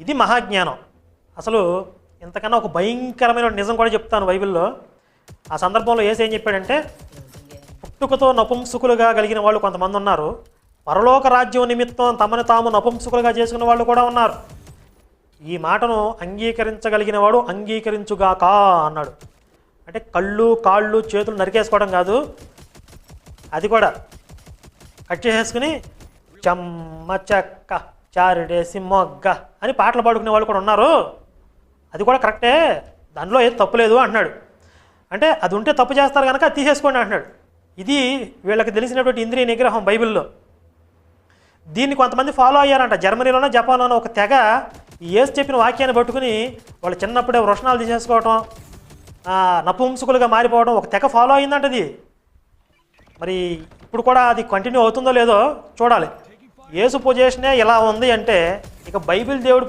ఇది మహాజ్ఞానం. అసలు ఇంతకన్నా ఒక భయంకరమైన నిజం కూడా చెప్తాను బైబిల్లో. ఆ సందర్భంలో ఏసు ఏం చెప్పాడంటే పుట్టుకతో నపుంసుకులుగా కలిగిన వాళ్ళు కొంతమంది ఉన్నారు. పరలోక రాజ్యం నిమిత్తం తమను తాము నపుంసుకులుగా చేసుకున్న వాళ్ళు కూడా ఉన్నారు. ఈ మాటను అంగీకరించగలిగిన వాడు అంగీకరించుగాక అన్నాడు. అంటే కళ్ళు కాళ్ళు చేతులు నరికేసుకోవడం కాదు. అది కూడా కట్ చేసేసుకుని చెమ్మ చెక్క. చారుడేసి మొగ్గ అని పాటలు పాడుకునే వాళ్ళు కూడా ఉన్నారు. అది కూడా కరెక్టే. దానిలో ఏది తప్పులేదు అంటున్నాడు. అంటే అది ఉంటే తప్పు చేస్తారు కనుక తీసేసుకోండి అంటున్నాడు. ఇది వీళ్ళకి తెలిసినటువంటి ఇంద్రియ నిగ్రహం బైబిల్లో. దీన్ని కొంతమంది ఫాలో అయ్యారంట. జర్మనీలోనో జపాన్లోనో ఒక తెగ ఈ చెప్పిన వాక్యాన్ని పట్టుకుని వాళ్ళు చిన్నప్పుడే వృషణాలు తీసేసుకోవటం నపుంసుకులుగా మారిపోవడం ఒక తెగ ఫాలో అయిందంటది. మరి ఇప్పుడు కూడా అది కంటిన్యూ అవుతుందో లేదో చూడాలి. యేసు పొజిషనే ఇలా ఉంది అంటే ఇక బైబిల్ దేవుడి